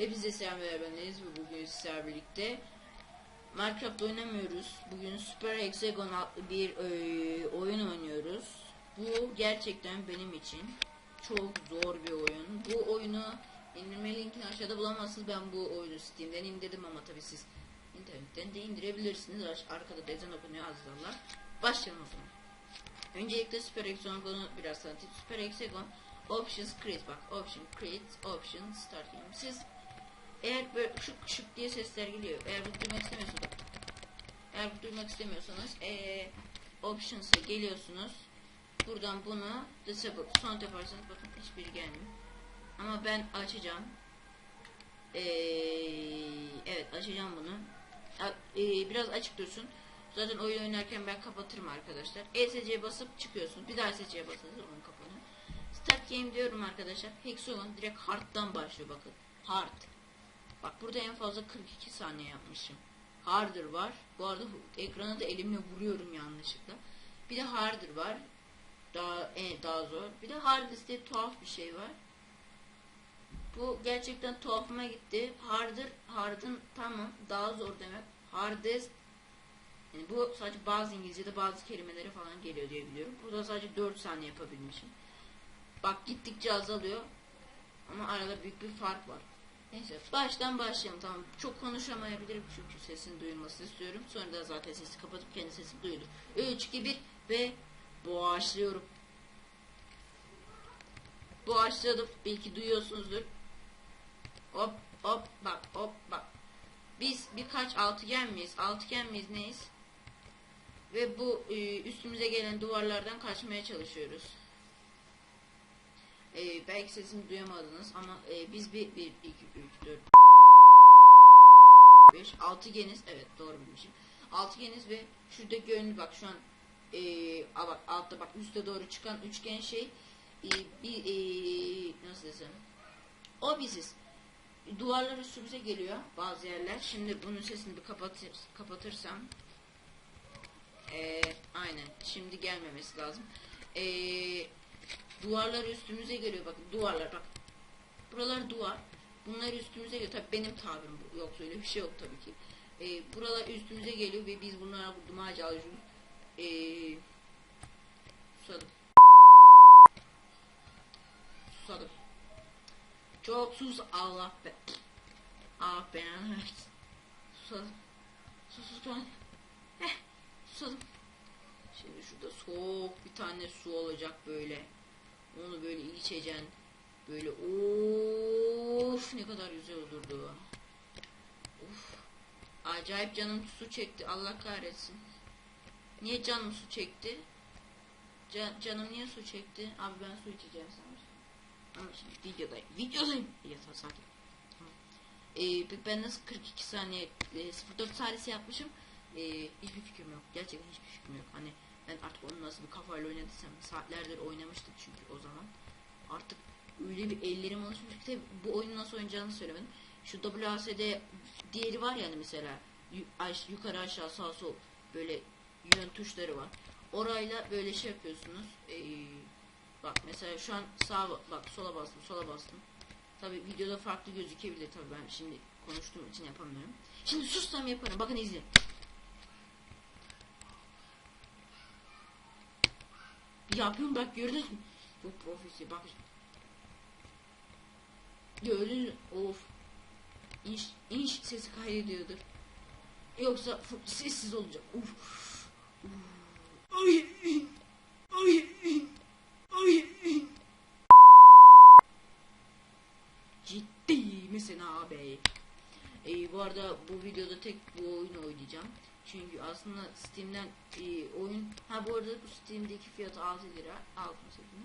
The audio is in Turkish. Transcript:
Hepinize selam ve ve bugün sizlerle birlikte Minecraft oynamıyoruz. Bugün Super Hexagon adlı bir e, oyun oynuyoruz. Bu gerçekten benim için çok zor bir oyun. Bu oyunu indirme linkini aşağıda bulamazsınız. Ben bu oyunu Steam'den indirdim ama tabii siz internetten de indirebilirsiniz. Arkada dezen okunuyor azizler. Başlayalım o zaman. Öncelikle Super Hexagon'u biraz tanıtayım. Super Hexagon Options Create bak Option Create Option Start Game. Siz eğer böyle şık şık diye sesler geliyor. Eğer bunu duymak istemiyorsanız eğer bunu duymak istemiyorsanız ee, Options'a geliyorsunuz. Buradan bunu Disable Sound yaparsanız bakın hiçbiri gelmiyor. Ama ben açacağım. Ee, evet açacağım bunu. A- ee, biraz açık dursun. Zaten oyun oynarken ben kapatırım arkadaşlar. ESC'ye basıp çıkıyorsunuz. Bir daha ESC'ye basınız onun kapanıyor. Start game diyorum arkadaşlar. Hexagon direkt hard'dan başlıyor bakın. Hard. Bak burada en fazla 42 saniye yapmışım. Harder var. Bu arada ekrana da elimle vuruyorum yanlışlıkla. Bir de harder var. Daha e, daha zor. Bir de hardest diye tuhaf bir şey var. Bu gerçekten tuhafıma gitti. Harder, hard'ın tamam daha zor demek. Hardest yani bu sadece bazı İngilizce'de bazı kelimeleri falan geliyor diye biliyorum. Burada sadece 4 saniye yapabilmişim. Bak gittikçe azalıyor. Ama arada büyük bir fark var. Neyse baştan başlayalım tamam. Çok konuşamayabilirim çünkü sesin duyulmasını istiyorum. Sonra da zaten sesi kapatıp kendi sesim duyulur. 3, 2, 1 ve boğaçlıyorum. Boğaçladım. Belki duyuyorsunuzdur. Hop hop bak hop bak. Biz birkaç altıgen miyiz? Altıgen miyiz neyiz? Ve bu e, üstümüze gelen duvarlardan kaçmaya çalışıyoruz. E, belki sesimi duyamadınız ama e, biz bir, bir, iki, üç, dört, beş, altıgeniz. Evet doğru bilmişim. Altıgeniz ve şurada gönlü bak şu an e, a bak altta bak üste doğru çıkan üçgen şey e, bir e, nasıl desem o biziz. Duvarlar üstümüze geliyor bazı yerler. Şimdi bunun sesini bir kapatır, kapatırsam ee, aynen. Şimdi gelmemesi lazım. Ee, duvarlar üstümüze geliyor. Bakın duvarlar bak. Buralar duvar. Bunlar üstümüze geliyor. Tabii benim tabirim bu. Yoksa öyle bir şey yok tabii ki. Ee, buralar üstümüze geliyor ve biz bunlara dumaca alıyoruz. Ee, susadım. Susadım. Çok sus Allah be. Ah ben susadım. Sus sus sus. Heh susadım. Şimdi şurada soğuk bir tane su olacak böyle. Onu böyle içeceksin. Böyle of ne kadar güzel olurdu. Of. Acayip canım su çekti. Allah kahretsin. Niye canım su çekti? Can, canım niye su çekti? Abi ben su içeceğim sanmıştım. Ama şimdi videodayım. Videodayım. Yatağa sakin. Ee, ben nasıl 42 saniye e, 04 saniyesi yapmışım. Ee, hiçbir fikrim yok. Gerçekten hiçbir fikrim yok. Hani ben artık onu nasıl bir kafayla oynadıysam saatlerdir oynamıştık çünkü o zaman. Artık öyle bir ellerim alışmış ki tabii bu oyunu nasıl oynayacağını söylemedim. Şu WASD diğeri var yani mesela yukarı aşağı sağ sol böyle yön tuşları var. Orayla böyle şey yapıyorsunuz. Ee, bak mesela şu an sağa ba- bak sola bastım sola bastım. Tabi videoda farklı gözükebilir tabi ben şimdi konuştuğum için yapamıyorum. Şimdi sussam yaparım bakın izleyin. Yapıyorum bak gördünüz mü? Çok profesyonel bak. Gördünüz? Of. İnş, inş sesi kaydediyordur. Yoksa sessiz olacak. Uf. Ay. Ay. Ay. Ciddi misin abi? Ee, bu arada bu videoda tek bu oyunu oynayacağım. Çünkü aslında Steam'den e, oyun ha bu arada bu Steam'deki fiyatı 6 lira 6 lira.